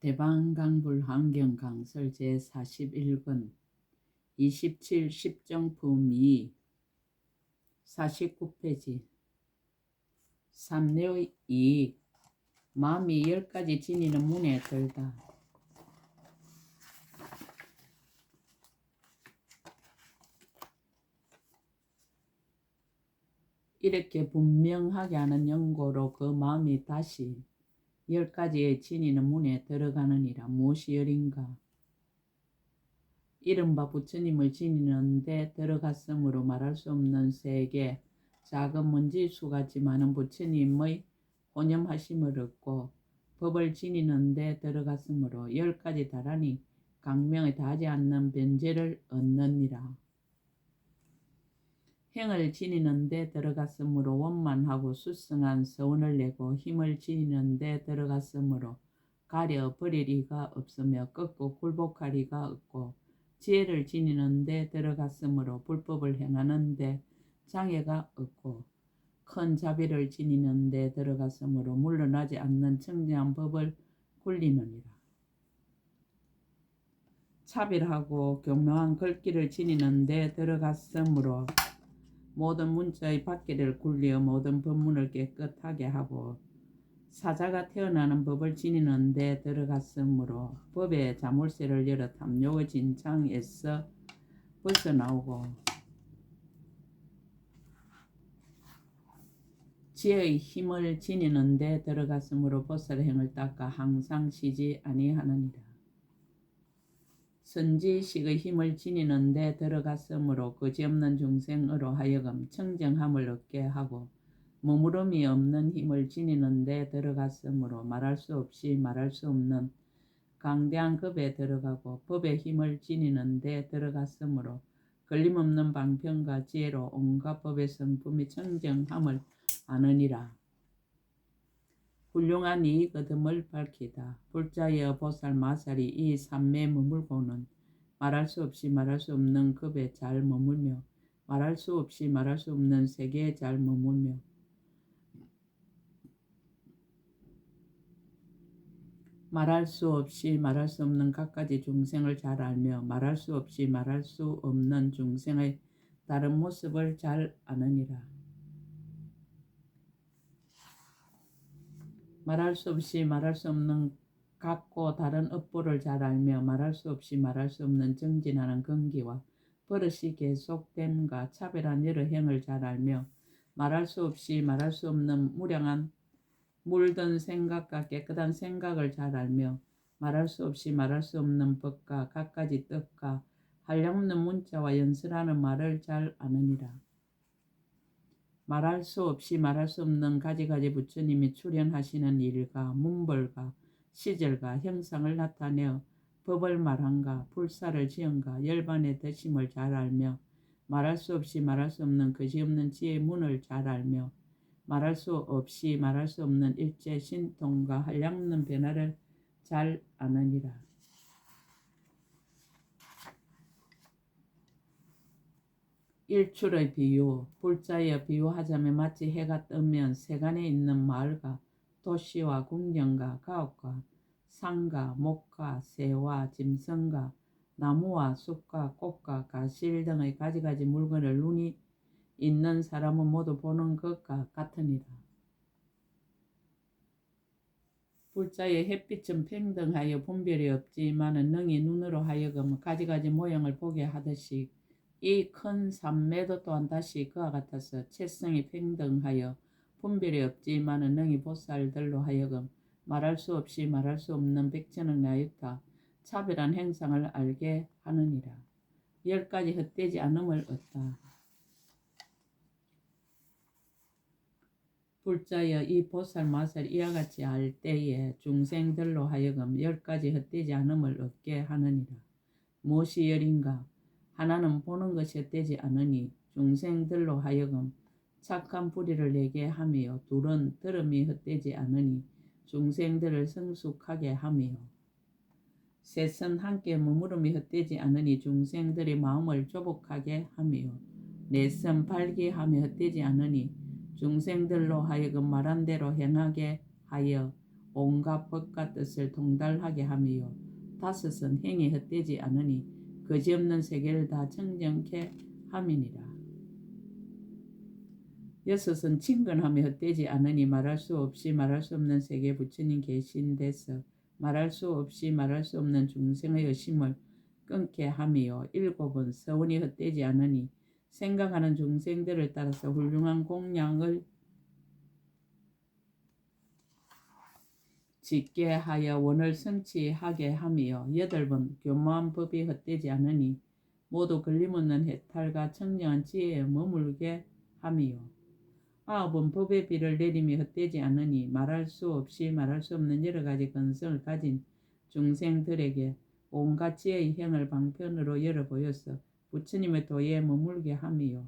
대방강불 환경강설 제41권 27 10정품 2 49페이지 삼례의 이익 마음이 열 가지 지니는 문에 들다. 이렇게 분명하게 하는 연고로 그 마음이 다시 열 가지의 진이는 문에 들어가느니라 무엇이 열인가? 이른바 부처님을 지니는데 들어갔으므로 말할 수 없는 세계 작은 먼지 수 같이 많은 부처님의 혼념하심을 얻고 법을 지니는데 들어갔으므로 열 가지 다라니 강명에 다하지 않는 변제를 얻느니라. 행을 지니는 데 들어갔으므로 원만하고 수승한 서원을 내고 힘을 지니는 데 들어갔으므로 가려 버리리가 없으며 꺾고 굴복하리가 없고 지혜를 지니는 데 들어갔으므로 불법을 행하는 데 장애가 없고 큰 자비를 지니는 데 들어갔으므로 물러나지 않는 청정한 법을 굴리느니라. 차별하고 교묘한 글귀를 지니는 데 들어갔으므로 모든 문자의 밖에를 굴려 모든 법문을 깨끗하게 하고 사자가 태어나는 법을 지니는 데 들어갔으므로 법의 자물쇠를 열어 탐욕의 진창에서 벗어나오고 지혜의 힘을 지니는 데 들어갔으므로 보살 행을 닦아 항상 쉬지 아니하느니라. 선지식의 힘을 지니는 데 들어갔으므로 그지없는 중생으로 하여금 청정함을 얻게 하고 머무름이 없는 힘을 지니는 데 들어갔으므로 말할 수 없이 말할 수 없는 강대한 급에 들어가고 법의 힘을 지니는 데 들어갔으므로 걸림없는 방편과 지혜로 온갖 법의 성품이 청정함을 아느니라. 훌륭한 이 거듭을 밝히다. 불자여 보살 마살이 이 삼매 머물고는 말할 수 없이 말할 수 없는 급에 잘 머물며 말할 수 없이 말할 수 없는 세계에 잘 머물며 말할 수 없이 말할 수 없는 갖가지 중생을 잘 알며 말할 수 없이 말할 수 없는 중생의 다른 모습을 잘 아느니라. 말할 수 없이 말할 수 없는 같고 다른 업보를 잘 알며 말할 수 없이 말할 수 없는 정진하는 근기와 버릇이 계속됨과 차별한 여러 행을 잘 알며 말할 수 없이 말할 수 없는 무량한 물든 생각과 깨끗한 생각을 잘 알며 말할 수 없이 말할 수 없는 법과 갖가지 뜻과 한량없는 문자와 연설하는 말을 잘 아느니라. 말할 수 없이 말할 수 없는 가지가지 부처님이 출현하시는 일과 문벌과 시절과 형상을 나타내어 법을 말한가 불사를 지은가 열반의 대심을 잘 알며 말할 수 없이 말할 수 없는 그지없는 지혜의 문을 잘 알며 말할 수 없이 말할 수 없는 일체 신통과 한량없는 변화를 잘 아느니라. 일출의 비유, 불자여 비유하자면 마치 해가 뜨면 세간에 있는 마을과 도시와 궁전과 가옥과 상가, 목가, 새와 짐승과 나무와 숲과 꽃과 가실 등의 가지가지 물건을 눈이 있는 사람은 모두 보는 것과 같으니라. 불자의 햇빛은 평등하여 분별이 없지만은 능히 눈으로 하여금 가지가지 모양을 보게 하듯이 이큰 삼매도 또한 다시 그와 같아서 채성이 평등하여 분별이 없지만은 능히 보살들로 하여금 말할 수 없이 말할 수 없는 백천을 나였다 차별한 행상을 알게 하느니라. 열 가지 헛되지 않음을 얻다. 불자여 이 보살 마살 이와 같이 알 때에 중생들로 하여금 열 가지 헛되지 않음을 얻게 하느니라. 무엇이 열인가? 하나는 보는 것이 헛되지 않으니 중생들로 하여금 착한 뿌리를 내게 하며 둘은 들음이 헛되지 않으니 중생들을 성숙하게 하며. 셋은 함께 머무름이 헛되지 않으니 중생들의 마음을 조복하게 하며. 넷은 발기하며 헛되지 않으니 중생들로 하여금 말한 대로 행하게 하여 온갖 법과 뜻을 통달하게 함이요 다섯은 행이 헛되지 않으니 거지없는 세계를 다 청정케 함이니라. 여섯은 친근함이 헛되지 않으니 말할 수 없이 말할 수 없는 세계 부처님 계신 데서 말할 수 없이 말할 수 없는 중생의 의심을 끊게 함이요 일곱은 서운이 헛되지 않으니 생각하는 중생들을 따라서 훌륭한 공양을 짓게 하여 원을 성취하게 함이요 여덟은 교묘한 법이 헛되지 않으니 모두 걸림없는 해탈과 청정한 지혜에 머물게 함이요. 아홉은 법의 비를 내림이 헛되지 않으니 말할 수 없이 말할 수 없는 여러 가지 근성을 가진 중생들에게 온갖 지혜의 행을 방편으로 열어 보여서 부처님의 도에 머물게 함이요.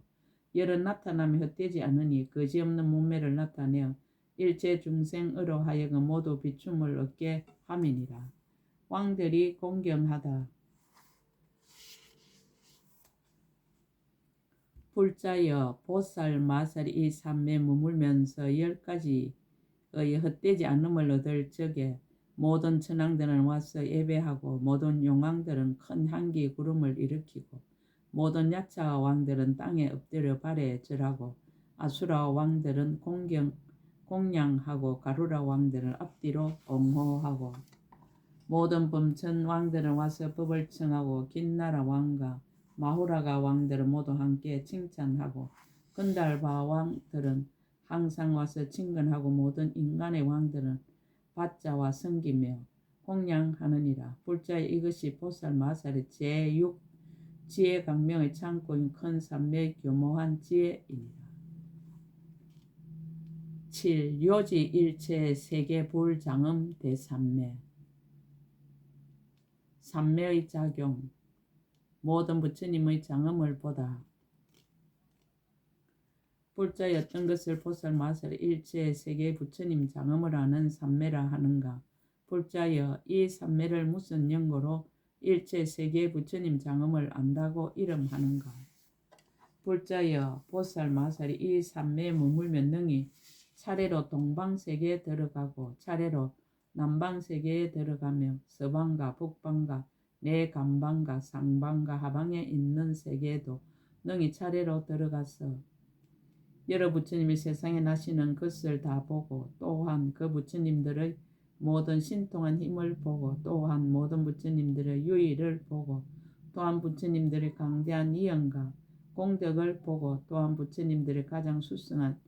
여러 나타남이 헛되지 않으니 거지없는 몸매를 나타내어 일체 중생으로 하여금 모두 비춤을 얻게 함이니라. 왕들이 공경하다. 불자여 보살 마살 이 삼매 머물면서 열 가지의 헛되지 않음을 얻을 적에 모든 천왕들은 와서 예배하고 모든 용왕들은 큰 향기 구름을 일으키고 모든 야차 왕들은 땅에 엎드려 발에 절하고 아수라 왕들은 공경 공양하고 가루라 왕들은 앞뒤로 옹호하고 모든 범천 왕들은 와서 법을 청하고 긴나라 왕과 마후라가 왕들은 모두 함께 칭찬하고 건달바 왕들은 항상 와서 친근하고 모든 인간의 왕들은 받자와 섬기며 공양하느니라. 불자의 이것이 보살 마살의 제6 지혜 강명의 창고인 큰 산매 교모한 지혜이니라. 7. 요지 일체 세계 불장음 대삼매. 삼매의 작용. 모든 부처님의 장음을 보다. 불자였던 것을 보살 마살 일체 세계 부처님 장음을 아는 삼매라 하는가? 불자여 이 삼매를 무슨 연고로 일체 세계 부처님 장음을 안다고 이름하는가? 불자여 보살 마살이 이 삼매에 머물면 능히 차례로 동방세계에 들어가고 차례로 남방세계에 들어가며 서방과 북방과 내감방과 상방과 하방에 있는 세계에도 능히 차례로 들어가서 여러 부처님이 세상에 나시는 것을 다 보고 또한 그 부처님들의 모든 신통한 힘을 보고 또한 모든 부처님들의 유의를 보고 또한 부처님들의 강대한 이연과 공덕을 보고 또한 부처님들의 가장 수승한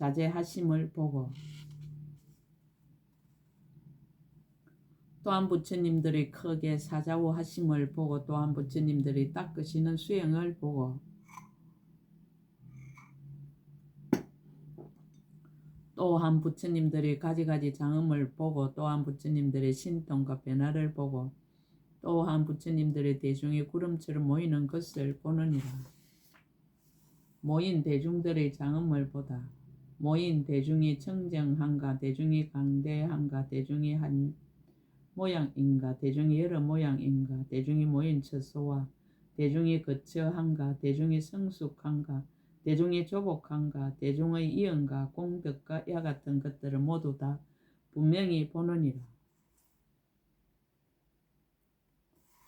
자제하심을 보고 또한 부처님들이 크게 사자우하심을 보고 또한 부처님들이 닦으시는 수행을 보고 또한 부처님들이 가지가지 장음을 보고 또한 부처님들의 신통과 변화를 보고 또한 부처님들의 대중이 구름처럼 모이는 것을 보느니라. 모인 대중들의 장음을 보다. 모인 대중이 청정한가 대중이 강대한가 대중이 한 모양인가 대중이 여러 모양인가 대중이 모인 처소와 대중이 거처한가 대중이 성숙한가 대중이 조복한가 대중의 이연과 공덕과 야 같은 것들을 모두 다 분명히 보느니라.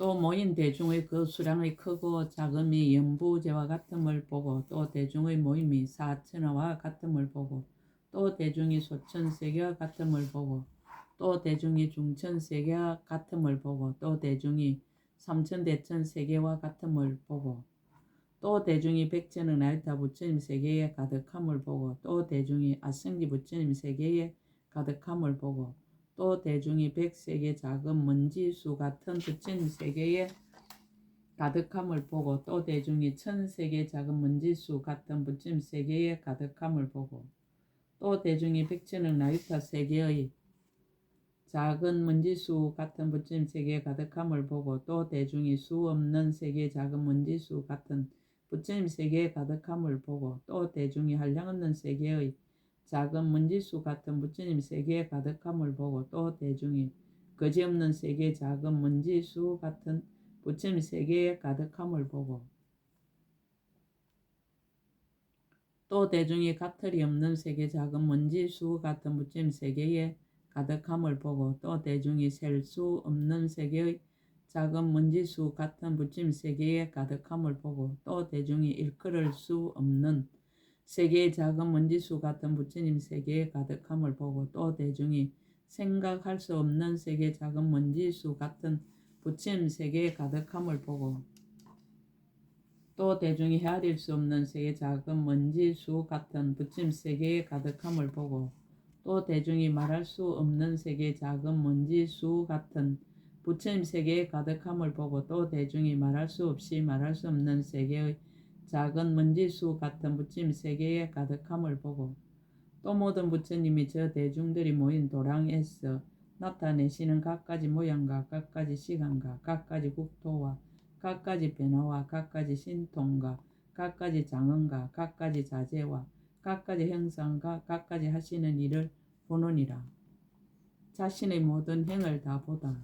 또 모인 대중의 그 수량의 크고 작음이 연부제와 같음을 보고 또 대중의 모임이 사천화와 같음을 보고 또 대중이 소천세계와 같음을 보고 또 대중이 중천세계와 같음을 보고 또 대중이 삼천대천세계와 같음을 보고 또 대중이 백천은 날타 부처님 세계에 가득함을 보고 또 대중이 아성지 부처님 세계에 가득함을 보고 또 대중이 백세계 작은 먼지수 같은 부처님 세계에 가득함을 보고 또 대중이 천세계 작은 먼지수 같은 부처님 세계에 가득함을 보고 또 대중이 백천은 나이타 세계의 작은 먼지수 같은 부처님 세계에 가득함을 보고 또 대중이 수 없는 세계 작은 먼지수 같은 부처님 세계에 가득함을 보고 또 대중이 한량 없는 세계의 작은 먼지수 같은 부처님 세계에 가득함을 보고 또 대중이 거지없는 세계 작은 먼지수 같은 부처님 세계에 가득함을 보고 또 대중이 가틀이 없는 세계 작은 먼지수 같은 부처님 세계에 가득함을 보고 또 대중이 셀 수 없는 세계의 작은 먼지수 같은 부침 세계에 가득함을 보고 또 대중이 일컬을 수 없는 세계의 작은 먼지수 같은 부처님 세계에 가득함을 보고 또 대중이 생각할 수 없는 세계 작은 먼지수 같은 부처님 세계에 가득함을 보고 또 대중이 헤아릴 수 없는 세계 작은 먼지수 같은 부침 세계에 가득함을 보고 또 대중이 말할 수 없는 세계 작은 먼지수 같은 부처님 세계에 가득함을 보고 또 대중이 말할 수 없이 말할 수 없는 세계의 작은 먼지수 같은 부처님 세계에 가득함을 보고 또 모든 부처님이 저 대중들이 모인 도량에서 나타내시는 각가지 모양과 각가지 시간과 각가지 국토와 각가지 변화와 각가지 신통과 각가지 장언과 각가지 자재와 각가지 형상과 각가지 하시는 일을 보느니라. 자신의 모든 행을 다 보다.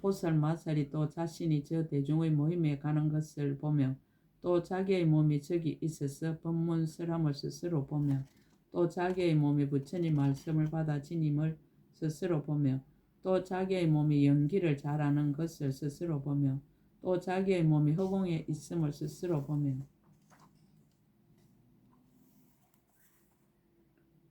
보살 마살이 또 자신이 저 대중의 모임에 가는 것을 보며 또 자기의 몸이 저기 있어서 법문 설함을 스스로 보며 또 자기의 몸이 부처님 말씀을 받아 지님을 스스로 보며 또 자기의 몸이 연기를 잘하는 것을 스스로 보며 또 자기의 몸이 허공에 있음을 스스로 보며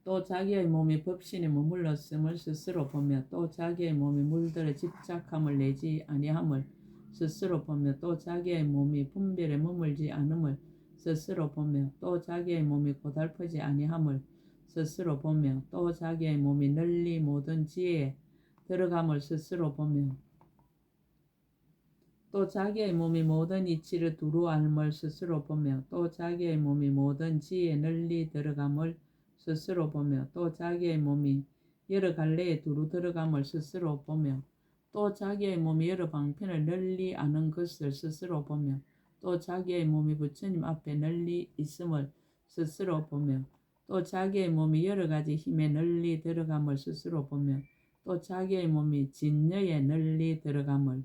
또 자기의 몸이 법신에 머물렀음을 스스로 보며 또 자기의 몸이 물들에 집착함을 내지 아니함을 스스로 보며 또 자기의 몸이 분별에 머물지 않음을 스스로 보며 또 자기의 몸이 고달프지 아니함을 스스로 보며 또 자기의 몸이 널리 모든 지혜에 들어감을 스스로 보며 또 자기의 몸이 모든 이치를 두루 알음을 스스로 보며 또 자기의 몸이 모든 지혜에 널리 들어감을 스스로 보며 또 자기의 몸이 여러 갈래에 두루 들어감을 스스로 보며 또 자기의 몸이 여러 방편을 널리 아는 것을 스스로 보며 또 자기의 몸이 부처님 앞에 널리 있음을 스스로 보며 또 자기의 몸이 여러 가지 힘에 널리 들어감을 스스로 보며 또 자기의 몸이 진여에 널리 들어감을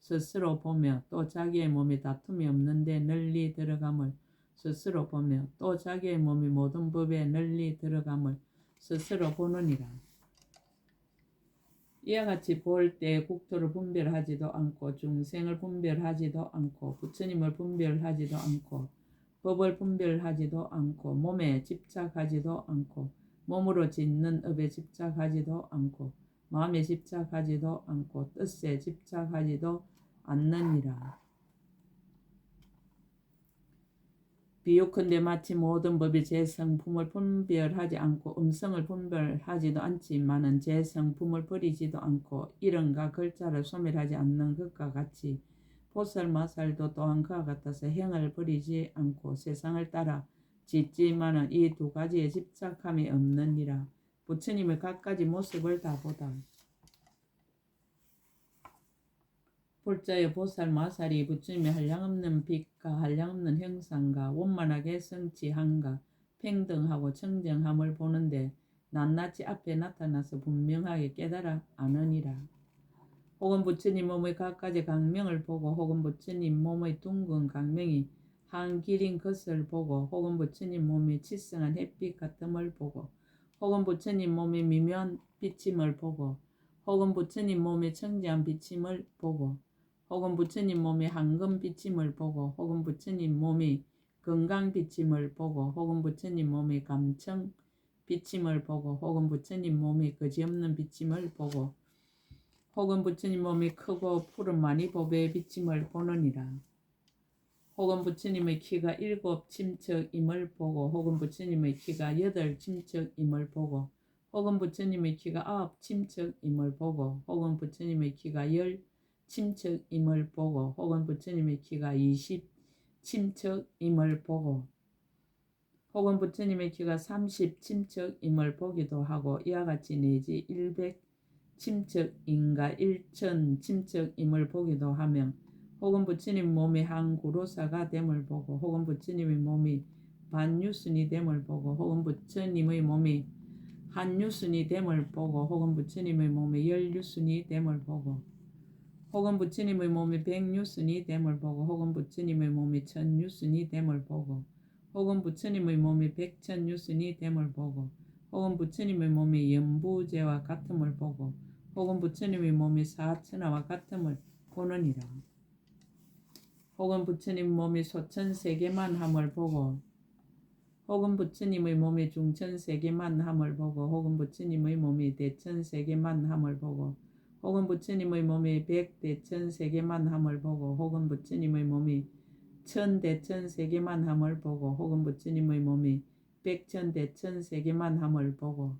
스스로 보며 또 자기의 몸이 다툼이 없는데 널리 들어감을 스스로 보며 또 자기의 몸이 모든 법에 널리 들어감을 스스로 보느니라. 이와 같이 볼 때 국토를 분별하지도 않고 중생을 분별하지도 않고 부처님을 분별하지도 않고 법을 분별하지도 않고 몸에 집착하지도 않고 몸으로 짓는 업에 집착하지도 않고 마음에 집착하지도 않고 뜻에 집착하지도 않느니라. 비유컨대 마치 모든 법이 제 성품을 분별하지 않고 음성을 분별하지도 않지만은 제 성품을 버리지도 않고 이름과 글자를 소멸하지 않는 것과 같이 보살마살도 또한 그와 같아서 행을 버리지 않고 세상을 따라 짓지만은 이 두 가지에 집착함이 없느니라 부처님의 각가지 모습을 다 보다. 볼자의 보살 마살이 부처님의 한량없는 빛과 한량없는 형상과 원만하게 성취함과 평등하고 청정함을 보는데 낱낱이 앞에 나타나서 분명하게 깨달아 아느니라. 혹은 부처님 몸의 각가지 강명을 보고 혹은 부처님 몸의 둥근 강명이 한 길인 것을 보고 혹은 부처님 몸이 치성한 햇빛 같음을 보고 혹은 부처님 몸이 미묘한 비침을 보고 혹은 부처님 몸의 청지한 비침을 보고 혹은 부처님 몸이 황금 비침을 보고 혹은 부처님 몸이 건강 비침을 보고 혹은 부처님 몸이 감청 비침을 보고 혹은 부처님 몸이 거지없는 비침을 보고 혹은 부처님 몸이 크고 푸른 많이 보배의 비침을 보느니라. 혹은 부처님의 키가 일곱 침척임을 보고 혹은 부처님의 키가 여덟 침척임을 보고 혹은 부처님의 키가 아홉 침척임을 보고 혹은 부처님의 키가 열 침척임을 보고 혹은 부처님의 키가 20 침척임을 보고 혹은 부처님의 키가 30 침척임을 보기도 하고 이와 같이 내지 100 침척인가 1000 침척임을 보기도 하며 혹은 부처님 몸이 한 구로사가 됨을 보고 혹은 부처님의 몸이 반유순이 됨을 보고 혹은 부처님의 몸이 한유순이 됨을 보고 혹은 부처님의 몸이 열유순이 됨을 보고 혹은 부처님의 몸이 백유순이 됨을 보고 혹은 부처님의 몸이 천유순이 됨을 보고 혹은 부처님의 몸이 백천유순이 됨을 보고 혹은 부처님의 몸이 연부제와 같음을 보고 혹은 부처님의 몸이 사천하와 같음을 보느니라. 혹은 부처님 몸이 소천세계만 함을 보고 혹은 부처님의 몸이 중천세계만 함을 보고 혹은 부처님의 몸이 대천세계만 함을 보고 혹은 부처님의 몸이 백대천세계만 함을 보고 혹은 부처님의 몸이 천대천세계만 함을 보고 혹은 부처님의 몸이 백천대천세계만 함을 보고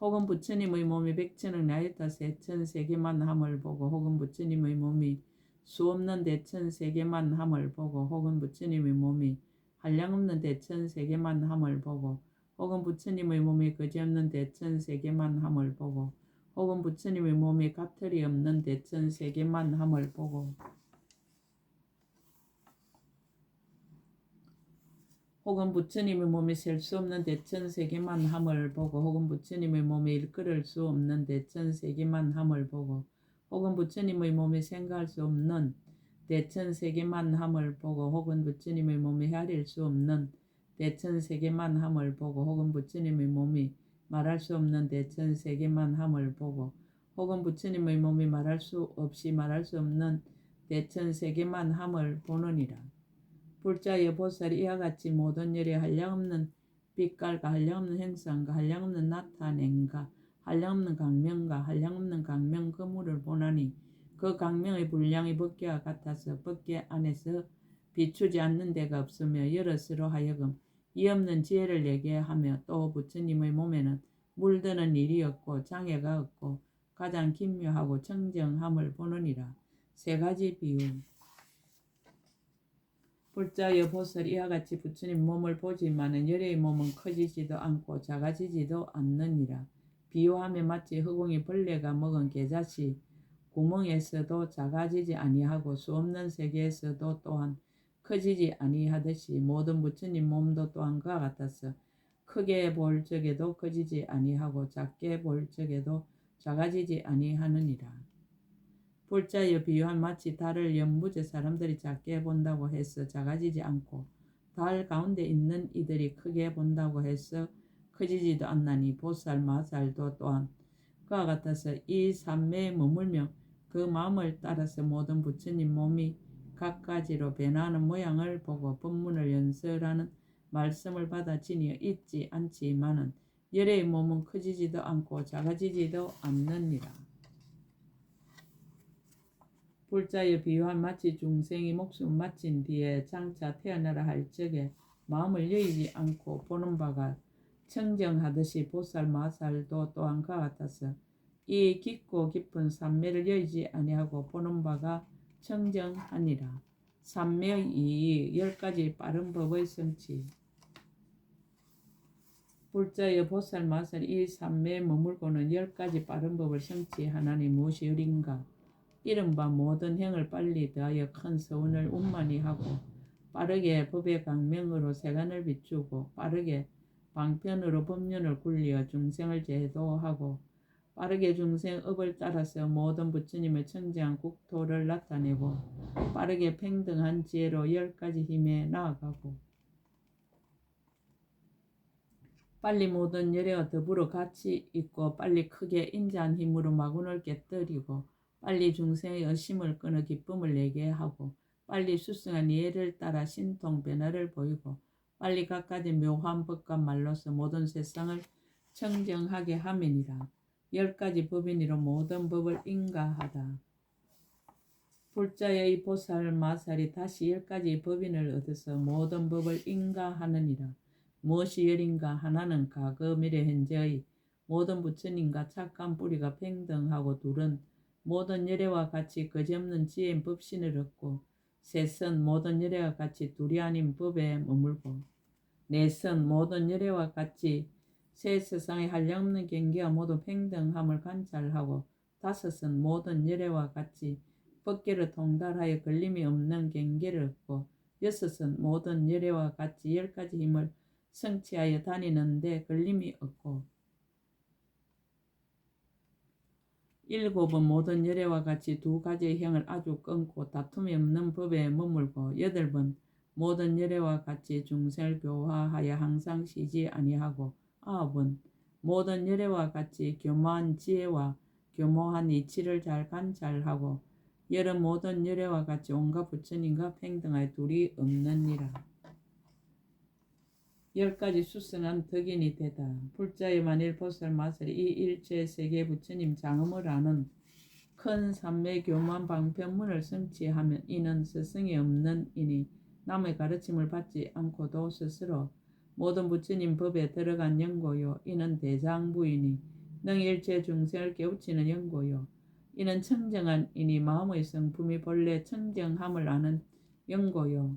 혹은 부처님의 몸이 백천억 나이다 세천세계만 함을 보고 혹은 부처님의 몸이 수없는 대천세계만 함을 보고 혹은 부처님의 몸이 한량없는 대천세계만 함을 보고 혹은 부처님의 몸이 그지없는 대천세계만 함을 보고 혹은 부처님의 몸이 가틀이 없는 대천세계만 함을 보고 혹은 부처님의 몸이 셀수 없는 대천세계만 함을 보고 혹은 부처님의 몸이 일끌을 수 없는 대천세계만 함을 보고 혹은 부처님의 몸이 생각할 수 없는 대천세계만 함을 보고 혹은 부처님의 몸이 헤아릴 수 없는 대천세계만 함을 보고 혹은 부처님의 몸이 말할 수 없는 대천 세계만 함을 보고 혹은 부처님의 몸이 말할 수 없이 말할 수 없는 대천 세계만 함을 보느니라. 불자여 보살이 이와 같이 모든 열에 한량없는 빛깔과 한량없는 행상과 한량없는 나타냄과 한량없는 강명과 한량없는 강명 그물을 보나니 그 강명의 분량이 법계와 같아서 법계 안에서 비추지 않는 데가 없으며 여럿으로 하여금 이 없는 지혜를 내게 하며 또 부처님의 몸에는 물드는 일이 없고 장애가 없고 가장 기묘하고 청정함을 보느니라. 세 가지 비유. 불자여 보살 이와 같이 부처님 몸을 보지만은 열의 몸은 커지지도 않고 작아지지도 않느니라. 비유함에 마치 허공이 벌레가 먹은 개자씨 구멍에서도 작아지지 아니하고 수 없는 세계에서도 또한 커지지 아니하듯이 모든 부처님 몸도 또한 그와 같아서 크게 볼 적에도 커지지 아니하고 작게 볼 적에도 작아지지 아니하느니라. 불자여 비유한 마치 달을 연부제 사람들이 작게 본다고 해서 작아지지 않고 달 가운데 있는 이들이 크게 본다고 해서 커지지도 않나니 보살 마살도 또한 그와 같아서 이 삼매에 머물며 그 마음을 따라서 모든 부처님 몸이 각가지로 변하는 모양을 보고 법문을 연설하는 말씀을 받아 지니어 있지 않지만은 열의 몸은 커지지도 않고 작아지지도 않느니라. 불자여 비유한 마치 중생이 목숨 마친 뒤에 장차 태어나라 할 적에 마음을 여의지 않고 보는 바가 청정하듯이 보살 마살도 또한 그와 같아서 이 깊고 깊은 삼매를 여의지 아니하고 보는 바가 청정하니라. 이의 열 가지 빠른 법의 성취. 불자여 보살 마살 이 삼매에 머물고는 열 가지 빠른 법을 성취하나니 무엇이 열인가? 이른바 모든 행을 빨리 더하여 큰 서운을 운만히 하고 빠르게 법의 강명으로 세간을 비추고 빠르게 방편으로 법륜을 굴려 중생을 제도하고 빠르게 중생 업을 따라서 모든 부처님의 청지한 국토를 나타내고 빠르게 평등한 지혜로 열 가지 힘에 나아가고 빨리 모든 열애와 더불어 같이 있고 빨리 크게 인자한 힘으로 마군을 깨뜨리고 빨리 중생의 의심을 끊어 기쁨을 내게 하고 빨리 수승한 이해를 따라 신통 변화를 보이고 빨리 각가지 묘한 법과 말로서 모든 세상을 청정하게 함이니라. 열 가지 법인으로 모든 법을 인가하다. 불자의 보살 마살이 다시 열 가지 법인을 얻어서 모든 법을 인가하느니라. 무엇이 열인가 하나는 과거 미래 현재의 모든 부처님과 착한 뿌리가 평등하고 둘은 모든 열애와 같이 거지없는 지혜인 법신을 얻고 셋은 모든 열애와 같이 둘이 아닌 법에 머물고 넷은 모든 열애와 같이 새 세상의 한량없는 경계와 모두 평등함을 관찰하고 다섯은 모든 열애와 같이 법계를 통달하여 걸림이 없는 경계를 얻고 여섯은 모든 열애와 같이 열 가지 힘을 성취하여 다니는데 걸림이 없고 일곱은 모든 열애와 같이 두 가지의 형을 아주 끊고 다툼이 없는 법에 머물고 여덟은 모든 열애와 같이 중생을 교화하여 항상 쉬지 아니하고 아홉은 모든 열애와 같이 교묘한 지혜와 교모한 이치를 잘 관찰하고 여러 모든 열애와 같이 온갖 부처님과 평등하여 둘이 없느니라. 열 가지 수선한 덕인이 되다. 불자의 만일 보살 마살 이 일체 세계 부처님 장엄을 아는 큰 삼매 교만 방편문을 성취하면 이는 스승이 없는 이니 남의 가르침을 받지 않고도 스스로 모든 부처님 법에 들어간 연고요. 이는 대장부이니 능 일체 중생을 깨우치는 연고요. 이는 청정한 이니 마음의 성품이 본래 청정함을 아는 연고요.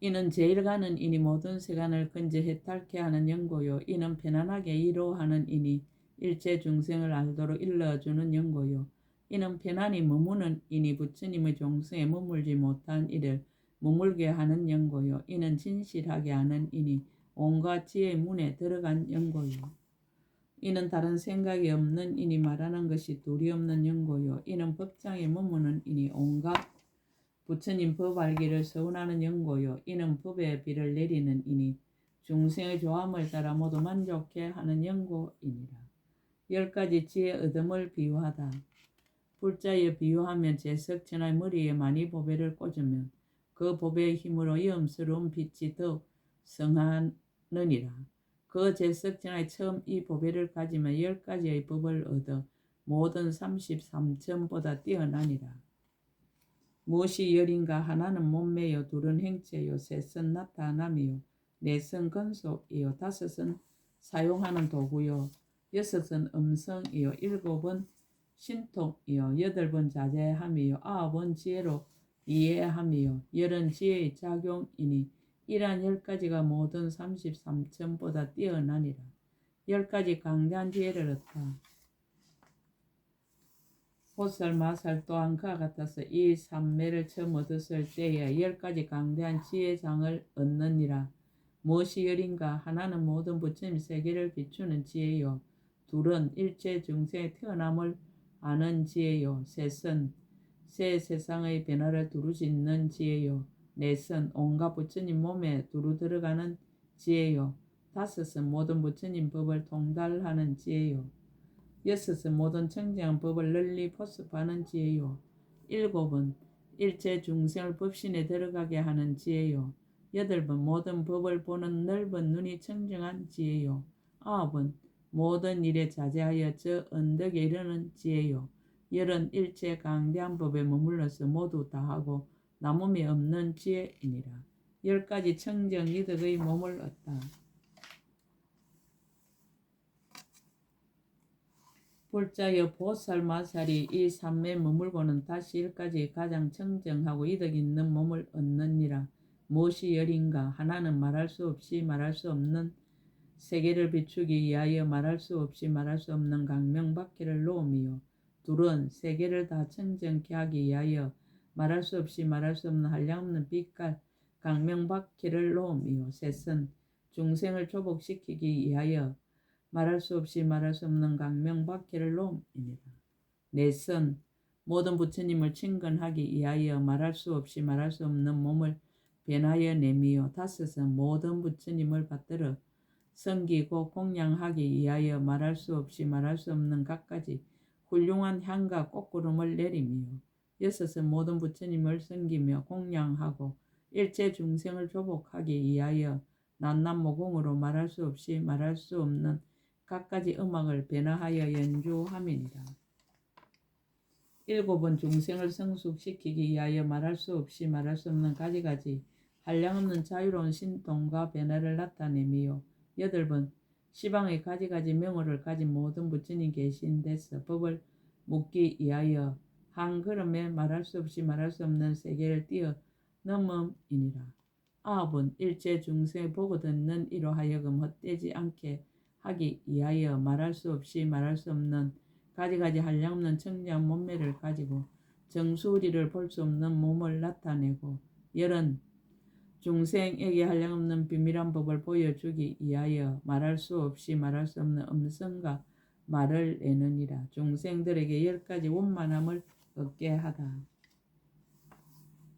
이는 제일 가는 이니 모든 세간을 근제 해탈케 하는 연고요. 이는 편안하게 이로하는 이니 일체 중생을 알도록 일러주는 연고요. 이는 편안히 머무는 이니 부처님의 종성에 머물지 못한 이를 머물게 하는 연고요. 이는 진실하게 하는 이니 온갖 지혜의 문에 들어간 연고요. 이는 다른 생각이 없는 이니 말하는 것이 둘이 없는 연고요. 이는 법장에 머무는 이니 온갖 부처님 법 알기를 서운하는 연고요. 이는 법의 비를 내리는 이니 중생의 조함을 따라 모두 만족해 하는 연고이니라. 열 가지 지혜 얻음을 비유하다. 불자에 비유하면 제석천의 머리에 많이 보배를 꽂으면 그 보배의 힘으로 염스러운 빛이 더 성하느니라. 그 제석천의 처음 이 보배를 가지면 열 가지의 법을 얻어 모든 33천보다 뛰어나니라. 무엇이 열인가 하나는 몸매요 둘은 행체요 셋은 나타남이요 넷은 건속이요 다섯은 사용하는 도구요 여섯은 음성이요 일곱은 신통이요 여덟은 자제함이요 아홉은 지혜로 이해함이요 열은 지혜의 작용이니 이러한 열 가지가 모든 33천보다 뛰어나니라 열 가지 강대한 지혜를 얻다. 보살 마살 또한 그와 같아서 이 삼매를 처음 얻었을 때에 열 가지 강대한 지혜장을 얻느니라. 무엇이 열인가? 하나는 모든 부처님 세계를 비추는 지혜요. 둘은 일체 중생의 태어남을 아는 지혜요. 셋은 새 세상의 변화를 두루 짓는 지혜요. 넷은 온갖 부처님 몸에 두루 들어가는 지혜요. 다섯은 모든 부처님 법을 통달하는 지혜요. 여섯은 모든 청정한 법을 널리 포습하는 지혜요. 일곱은 일체 중생을 법신에 들어가게 하는 지혜요. 여덟은 모든 법을 보는 넓은 눈이 청정한 지혜요. 아홉은 모든 일에 자제하여 저 언덕에 이르는 지혜요. 열은 일체 강대한 법에 머물러서 모두 다하고 남음이 없는 지혜이니라. 열 가지 청정 이득의 몸을 얻다. 불자여 보살 마살이 이 삼매 머물고는 다시 일까지 가장 청정하고 이득 있는 몸을 얻느니라. 무엇이 열인가? 하나는 말할 수 없이 말할 수 없는 세계를 비추기 위하여 말할 수 없이 말할 수 없는 강명밖에를 놓음이요. 둘은 세계를 다 청정케 하기 위하여 말할 수 없이 말할 수 없는 한량없는 빛깔 강명밖에를 놓음이요. 셋은 중생을 조복시키기 위하여 말할 수 없이 말할 수 없는 강명밖에를 놓음이니라. 넷은 모든 부처님을 친근하기 위하여 말할 수 없이 말할 수 없는 몸을 변하여 내미요. 다섯은 모든 부처님을 받들어 섬기고 공양하기 위하여 말할 수 없이 말할 수 없는 갖가지 훌륭한 향과 꽃구름을 내리며 여섯은 모든 부처님을 섬기며 공양하고 일체 중생을 조복하기 위하여 난남모공으로 말할 수 없이 말할 수 없는 갖가지 음악을 변화하여 연주함이니라. 일곱은 중생을 성숙시키기 위하여 말할 수 없이 말할 수 없는 가지가지 한량없는 자유로운 신통과 변화를 나타내며 여덟번 시방의 가지가지 명호를 가진 모든 부처님 계신 데서 법을 묻기 위하여 한 걸음에 말할 수 없이 말할 수 없는 세계를 뛰어 넘음이니라. 아홉은 일체 중생의 보고 듣는 이로 하여금 헛되지 않게 하기 위하여 말할 수 없이 말할 수 없는 가지가지 한량없는 청량 몸매를 가지고 정수리를 볼 수 없는 몸을 나타내고 열은 중생에게 한량없는 비밀한 법을 보여주기 위하여 말할 수 없이 말할 수 없는 음성과 말을 내느니라. 중생들에게 열 가지 원만함을 얻게 하다.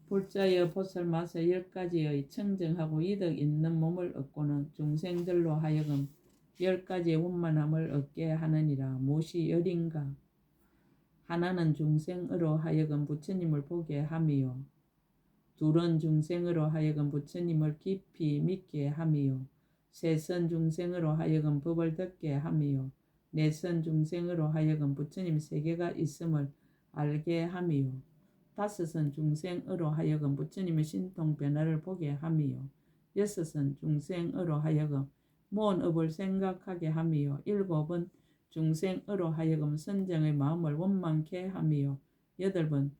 불자여 보살 마서 열 가지의 청정하고 이득 있는 몸을 얻고는 중생들로 하여금 열 가지의 원만함을 얻게 하느니라. 무엇이 열인가? 하나는 중생으로 하여금 부처님을 보게 함이요. 둘은 중생으로 하여금 부처님을 깊이 믿게 함이요. 셋은 중생으로 하여금 법을 듣게 함이요. 넷은 중생으로 하여금 부처님 세계가 있음을 알게 함이요. 다섯은 중생으로 하여금 부처님의 신통 변화를 보게 함이요. 여섯은 중생으로 하여금 모은 업을 생각하게 함이요. 일곱은 중생으로 하여금 선정의 마음을 원망케 함이요. 여덟은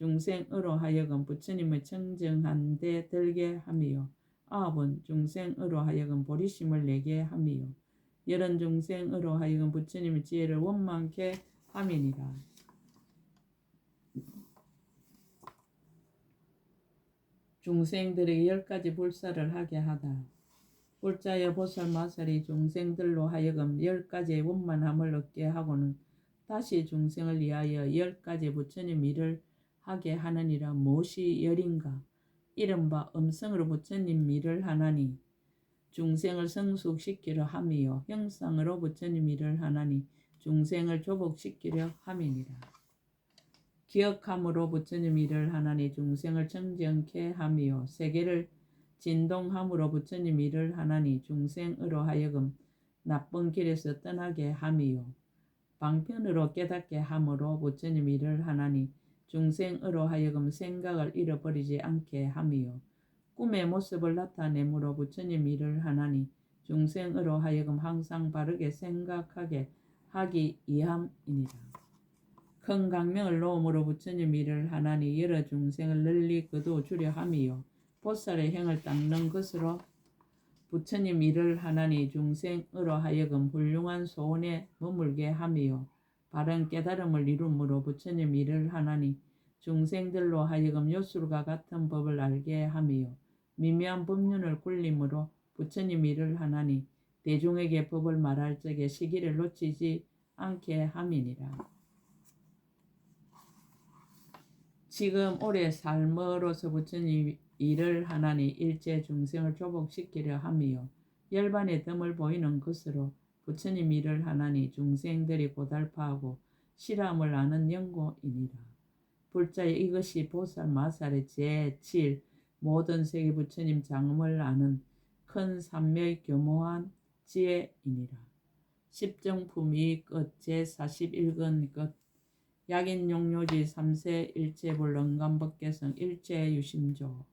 중생으로 하여금 부처님의 청정한 데 들게 함이요. 아홉은 중생으로 하여금 보리심을 내게 함이요. 열은 중생으로 하여금 부처님의 지혜를 원망케 함이니라. 중생들에게 열 가지 불사를 하게 하다. 불자여 보살 마살이 중생들로 하여금 열 가지의 원만함을 얻게 하고는 다시 중생을 위하여 열 가지 부처님 일을 하게 하느니라 무엇이 열인가? 이른바 음성으로 부처님 일을 하나니 중생을 성숙시키려 함이요 형상으로 부처님 일을 하나니 중생을 조복시키려 함이니라. 기억함으로 부처님 일을 하나니 중생을 정정케 함이요 세계를 진동함으로 부처님 일을 하나니 중생으로 하여금 나쁜 길에서 떠나게 함이요 방편으로 깨닫게 함으로 부처님 일을 하나니 중생으로 하여금 생각을 잃어버리지 않게 함이요. 꿈의 모습을 나타내므로 부처님 일을 하나니 중생으로 하여금 항상 바르게 생각하게 하기 이함이니라. 큰 강명을 놓음으로 부처님 일을 하나니 여러 중생을 널리 거두어주려 함이요. 보살의 행을 닦는 것으로 부처님 일을 하나니 중생으로 하여금 훌륭한 소원에 머물게 함이요 바른 깨달음을 이룸으로 부처님 일을 하나니 중생들로 하여금 요술과 같은 법을 알게 함이요 미묘한 법륜을 굴림으로 부처님 일을 하나니 대중에게 법을 말할 적에 시기를 놓치지 않게 함이니라. 지금 올해 삶으로서 부처님 일을 하나니 일제 중생을 조복시키려 함이요 열반의 덤을 보이는 것으로 부처님 일을 하나니 중생들이 고달파하고 실함을 아는 연고이니라. 불자의 이것이 보살 마살의 제7 모든 세계 부처님 장음을 아는 큰 삼昧 교모한 지혜이니라. 십정품이 끝 제41권 끝 약인 용료지 3세 일체 불능감법계성 일체 유심조